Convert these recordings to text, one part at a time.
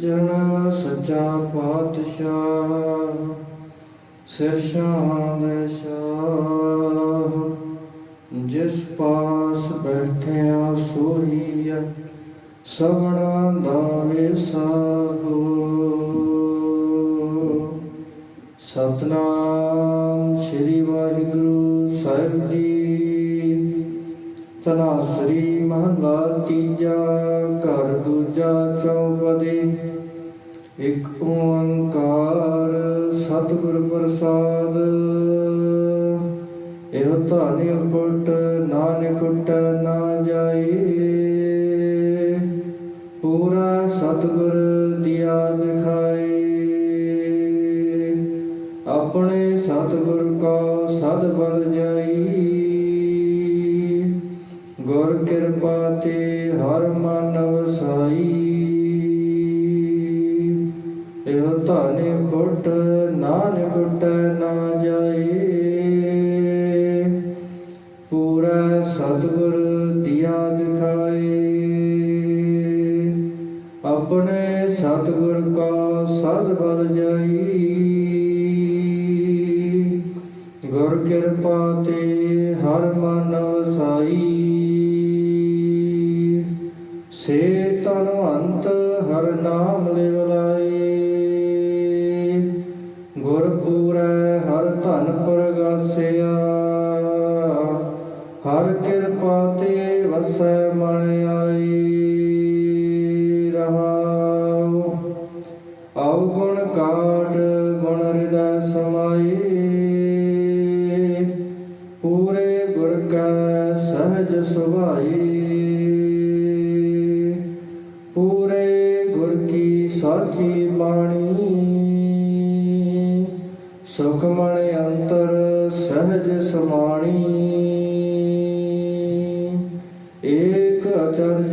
ਸੱਜਣ ਸੱਚਾ ਪਾਤਸ਼ਾਹ ਸਿਰਸ਼ਾਂ ਸ਼ਾਨ ਸ਼ਾਹ। ਜਿਸ ਪਾਸ ਬੈਠਿਆ ਸੋਈਆ ਸਗਣਾ ਦਾ ਵਿਸਾਹੋ। ਸਤਨਾਮ ਸ੍ਰੀ ਵਾਹਿਗੁਰੂ ਸਾਹਿਬ ਜੀ ਤਨਾਸਰੀ ਮਹਲਾ ਤੀਜਾ, ਘਰ ਦੂਜਾ ਇਕ ਓੰਕਾਰ ਸਤਿਗੁਰ ਪ੍ਰਸਾਦ। ਇਹੋ ਧਾਨੀ ਕੁਟ ਨਾਨਕ ਕੁਟ ਨਾ ਜਾਏ। ਪੂਰਾ ਸਤਿਗੁਰ ਦਿਆ ਦਿਖਾਏ। ਆਪਣੇ ਸਤਿਗੁਰ ਕਾ ਸਦ ਬਲ ਜਾਈ। ਗੁਰ ਕਿਰਪਾ ਤੇ ਹਰ ਮਨ ਧਾਨੇ ਖੁੱਟ, ਨਾਨਕ ਖੁੱਟ ਨਾ ਜਾਏ। ਪੂਰਾ ਸਤਿਗੁਰ ਦਿਆ ਦਿਖਾਏ। ਆਪਣੇ ਸਤਿਗੁਰ ਕਾ ਸਦ ਬਲ ਜਾਈ। ਗੁਰ ਕਿਰਪਾ ਤੇ ਹਰ ਮਨ ਵਸਾਈ। ਸੇ ਤਨਵੰਤ ਹਰ ਨਾਮ ਲਿਵ ਧਨ ਪ੍ਰਗਾਸਿਆ। ਹਰ ਕਿਰਪਾ ਤੇ ਵਸੈ ਮਨ ਆਈ ਰਹਾਉ। ਆਉ ਗੁਣ ਕਾਟ ਗੁਣ ਹਿਰਦੈ ਸਮਾਈ। ਪੂਰੇ ਗੁਰ ਕੈ ਸਹਜ ਸੁਭਾਈ। ਪੂਰੇ ਗੁਰ ਕੀ ਸਾਚੀ ਬਾਣੀ। ਸੁਖ ਅੰਤਰ ਸਹਜ ਸਮਾਣੀ। ਏਕ ਅਚਰਜ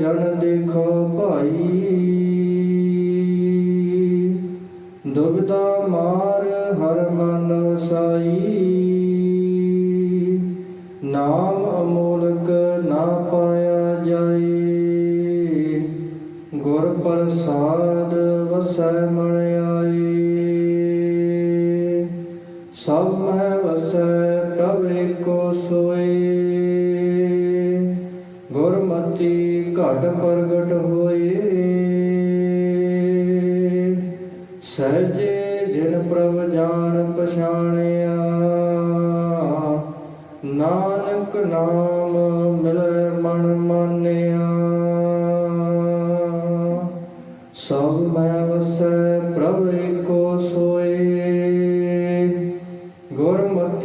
ਜਨ ਦੇਖੋ ਭਾਈ। ਦੁਬਿਧਾ ਮਾਰ ਹਰ ਮਨ ਵਸਾਈ ਨਾਮ ਅਮੋਲਕ ਨਾ ਪਾਇਆ ਜਾਏ। ਗੁਰ ਪ੍ਰਸਾਦ ਵਸੈ ਮਨ ਸਭ ਮੈਂ ਵਸੈ ਪ੍ਰਭ ਏਕੋ ਸੋਏ ਗੁਰਮਤੀ ਘਟ ਪ੍ਰਗਟ ਹੋਏ ਸਹਜੇ ਜਿਨ ਪ੍ਰਭ ਜਾਣ ਪਛਾਣਿਆ ਨਾਨਕ ਨਾਮ ਮਿਲੈ ਮਨ ਮਾਨਿਆ ਸਭ ਮੈਂ ਵਸੈ ਪ੍ਰਭ ਏਕੋ